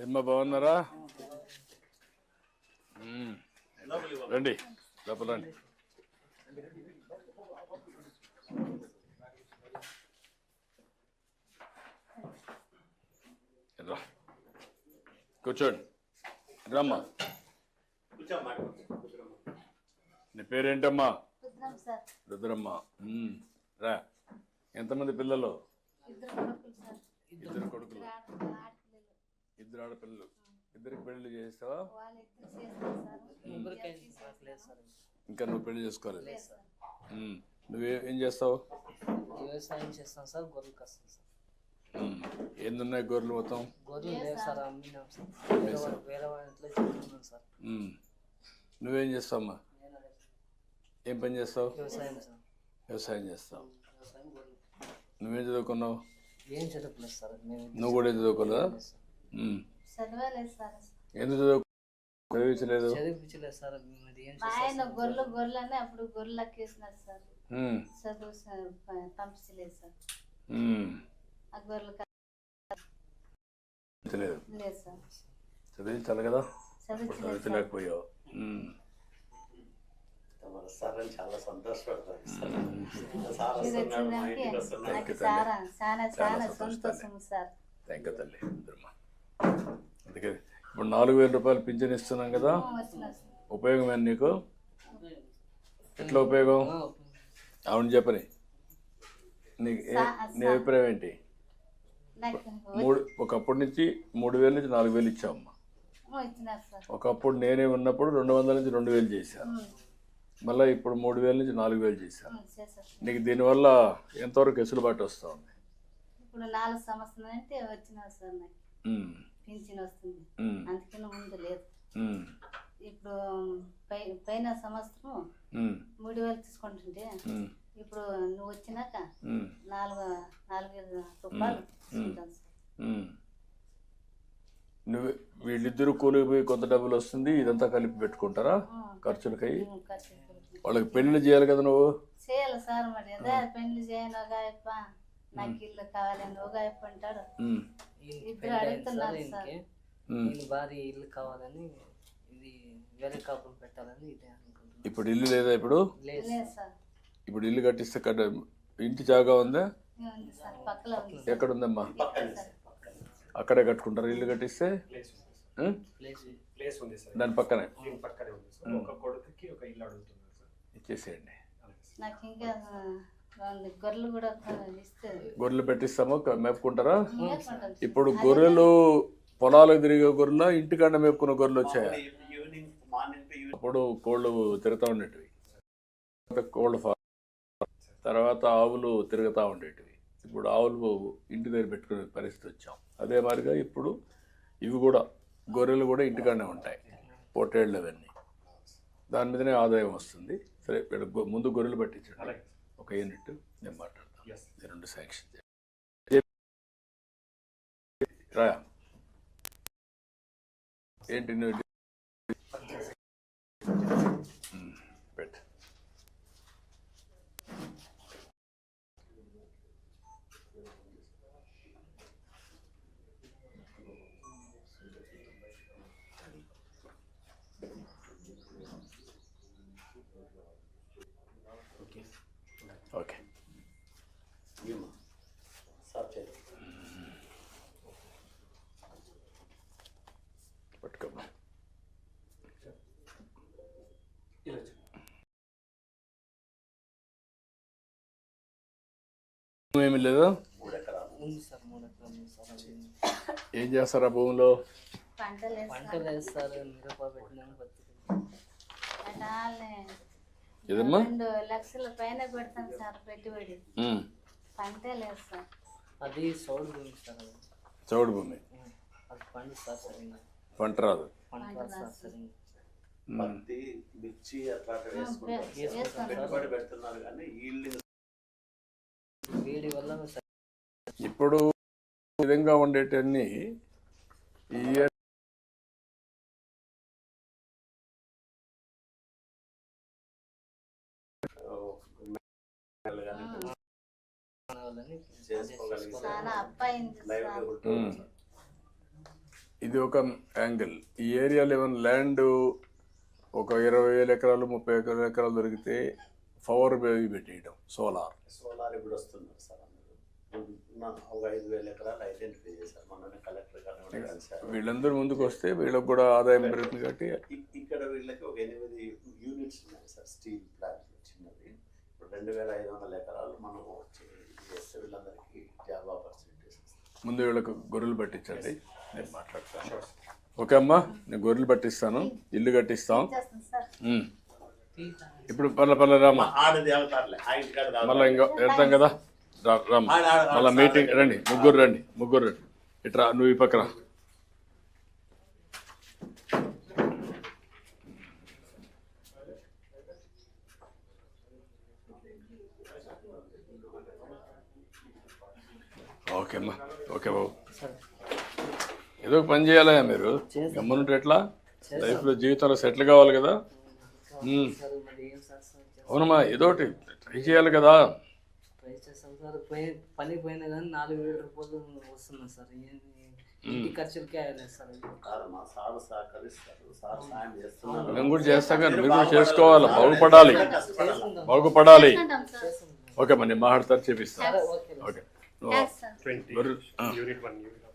ఏమ్మా బాగున్నారా. రండి లోపల రండి. రా. కూర్చోండి. రమ్మా. నీ పేరేంటమ్మా? రుద్రమ్మ. మ్మ్. రా. ఎంతమంది పిల్లలు? ఇద్దరు కొడుకులు ఇద్దరు ఆడపిల్లలు. ఇద్దరు ఆడపిల్లలు ఇద్దరికి పెళ్ళి చేస్తావా ఇంకా నువ్వు పెళ్ళి చేసుకోలేదు. నువ్వే ఏం చేస్తావు? వ్యవసాయం చేస్తాం సార్ గొర్రెలు కస్తాం సార్. మ్మ్. ఎన్నున్నాయి గొర్రెలు మొత్తం? గొర్రెలు లేవు సార్ అమ్మినాం సార్. వేరే వాళ్ళ- ఇంట్లో. నువ్వేం చేస్తావమ్మా? ఏం పని చేస్తావు? వ్యవసాయం సార్. వ్యవసాయం చేస్తావు. నువ్వేం చదువుకున్నావు? ఏం సార్. నువ్వు కూడా ఏం చదువుకోలేదా. చదవలేదు సార్ ఎందుకు చదువు? చదివించలేదు. చదివించలేదు సార్ ఏం మా ఆయన గొర్రెలు గొర్రెలు అని అప్పుడు గొర్రెలు సార్. చదువు సార్ ప- పంపించలేదు సార్. మ్మ్. ఆ గొర్రెలు క- చదివించలేదు. లేదు సార్. చదివించాలి కదా? ఇప్పుడు చదువుతలేదు సార్. చదివించలేకపోయావు. మ్మ్. మన సార్ అని చాలా సంతోషపడతాను సార్ మీరు వస్తున్నాడు మా వచ్చిందానికి ఇంటికి వస్తున్నాడు. నాకు తల్లి. చాలా చాలా చాలా సంతోషం సార్. థ్యాంక్ యూ తల్లి. అందుకే ఇప్పుడు నాలుగు వేల రూపాయలు పింఛన్ ఇస్తున్నాం కదా. వచ్చిన సార్ ఉపయోగం ఏంటి నీకు? ఎట్లా ఉపయోగం? అవును చెప్పని. నీకు నీ అభిప్రాయం ఏంటి? మూడు ఒకప్పటి నుంచి మూడు వేల నుంచి నాలుగు వేలు ఇచ్చామమ్మా ఒకప్పుడు నేనే ఉన్నప్పుడు రెండు వందల నుంచి రెండు వేలు చేశాను మళ్ళీ ఇప్పుడు మూడు వేల నుంచి నాలుగు వేలు చేశాను. నీకు దీనివల్ల ఎంతవరకు వెసులుబాటు వస్తూ ఉంది? ఇప్పుడు నాలుగు సంవత్సరాలు అంటే వచ్చినారు సార్ నాకు. పింఛన్ వస్తుంది అందుకని ముందు లేదు. ఇప్పుడు పై పైన సంవత్సరం మూడు వేలు తీసుకుంటుంటే ఇప్పుడు నువ్వు వచ్చినాక నాలుగు నాలుగు వేల రూపాయలు తీసుకుంటాను సార్. నువ్వు వీళ్ళిద్దరూ కూలికి పోయి కొంత డబ్బులు వస్తుంది ఇదంతా కలిపి పెట్టుకుంటారా? ఖర్చులకై. వాళ్ళకి పెళ్ళి చేయాలి కదా నువ్వు? చేయాలి సార్ మరి. పెళ్ళి చేయను నాకు ఇల్లు కావాలని ఒక ఆయప్ప అంటాడు ఉమ్, ఇద్దరు అడుగుతున్నారు సార్ భారీ ఇల్లు కావాలని ఇది వేరే కాపురం పెట్టాలని ఇదే అనుకుంటున్నాను. ఇప్పుడు ఇల్లు లేదా ఇప్పుడు? లేదు సార్. ఇప్పుడు ఇల్లు కట్టిస్తే కట్ట ఇంటి జాగా ఉందా? ఉంది సార్. పక్కన ఉంది ఎక్కడ ఉందమ్మా అక్కడే కట్టుకుంటారు ఇల్లు కట్టిస్తే? ప్లేస్? ప్లేస్ ప్లేస్ ఉంది సార్. దాని పక్కనే? దీని పక్కనే ఉంది సార్. ఒక కొడుకుకి ఒక ఇల్లు అడుగుతున్నారు సార్. ఇచ్చేసేయండి. అలాగే సార్. నాకు ఇంకా గొర్రెలు కూడా ఇస్తే గొర్రెలు పెట్టిస్తామో మేపుకుంటారా. ఇప్పుడు గొర్రెలు పొలాలకు తిరిగే గొర్రెల ఇంటికాడ మేపుకున్న గొర్రెలు వచ్చాయా? అప్పుడు కోళ్ళు తిరుగుతూ ఉండేటివి. తర్వాత కోళ్ళ ఫారం తర్వాత ఆవులు తిరుగుతూ ఉండేటివి. ఇప్పుడు ఆవులు ఇంటి దగ్గర పెట్టుకునే పరిస్థితి వచ్చాం. అదే మాదిరిగా ఇప్పుడు ఇవి కూడా గొర్రెలు కూడా ఇంటికాడనే ఉంటాయి పొట్టేళ్ళు అవన్నీ. దాని మీదనే ఆదాయం వస్తుంది. సరే ఇక్కడ ముందు గొర్రెలు పట్టించండి. ఒక యూనిట్ నేను మాట్లాడతాను. రెండు శాంక్షన్. రా. ఏంటి నువ్వు పెట్టు. ఓకే పట్టుకోమ్మా ఇలా. ఏమి లేదా. ఏం చేస్తారు భూమిలో? పంటలు వేస్తారు? మిరప పెట్టినాము బతుకు. పంటల్ని ఏదమ్మా? రెండు లక్షల పైన పెడతాను సార్ పెట్టుబడి. వేస్తాం అది సౌడ్ భూమి సార్ చౌడు భూమి. అది పండు సార్ సరిగ్గా. పంట రాదు. పంట రాదు సార్ సరిగ్గా. ఉమ్, పత్తి మిర్చి అట్లా పెట్టుబడి పెడుతున్నారు కానీ ఈల్డింగ్ వేడి వల్ల ఇప్పుడు ఈ విధంగా ఉండేటన్ని ఈ ఇయర్ చాలా అప్పాయింది. ఇది ఒక యాంగిల్. ఈ ఏరియాలో ఏమైనా ల్యాండ్ ఒక ఇరవై వేల ఎకరాలు ముప్పై వేల ఎకరాలు దొరికితే పవర్ బేబీ పెట్టేయడం సోలార్. సోలార్ ఇప్పుడు వస్తున్నారు సార్ ఒక ఐదు వేల ఎకరాలు ఐడెంటిఫై చేశారు. కలెక్టర్ గారు వీళ్ళందరూ ముందుకు వస్తే వీళ్ళకి కూడా ఆదాయం పెరుగుతుంది కాబట్టి ఇక్కడ వీళ్ళకి ఒక ఎనిమిది యూనిట్స్ ఉన్నాయి సార్. స్టీల్ ప్లాంట్ చిన్నది. ఇప్పుడు రెండు వేల ఐదు వందల ఎకరాలు మనం చేస్తే వీళ్ళందరికీ జాబ్ ఆపర్చునిటీస్ ముందు వీళ్ళకు గొర్రెలు పట్టించండి. నేను మాట్లాడతాను. ఓకే అమ్మా నేను గొర్రెలు పట్టిస్తాను. ఇల్లు కట్టిస్తాం. చేస్తాం సార్ ఉమ్. ఇప్పుడు పల్ల పల్ల రామా. మళ్ళీ ఇంకా వెళ్తాం కదా? రా రామా మళ్ళీ మీటింగ్ రండి. ముగ్గురు రండి. ముగ్గురు రండి. ఇట్రా నువ్వు ఈ పక్కన ఓకే అమ్మా. ఓకే బాబు. ఏదో ఒక పని చేయాలా మీరు? గమ్మనుంటే ఎట్లా? లైఫ్లో జీవితంలో సెటిల్ కావాలి కదా? అవునమ్మా ఏదో ఒకటి ట్రై చేయాలి కదా. ట్రై చేస్తాం సార్. పని పోయినా కానీ నాలుగు వేల రూపాయలు వస్తున్నాయి సార్. ఇంటి ఖర్చులకే సార్ సహకరిస్తారు. సార్ సాయం చేస్తున్నారు. మేము కూడా చేస్తాం కానీ మీరు కూడా చేసుకోవాలి. బాగుపడాలి. బాగుపడాలి. ఓకే మరి నేను మాట్లాడతాను చేపిస్తాను సరే ఓకే. Unit one unit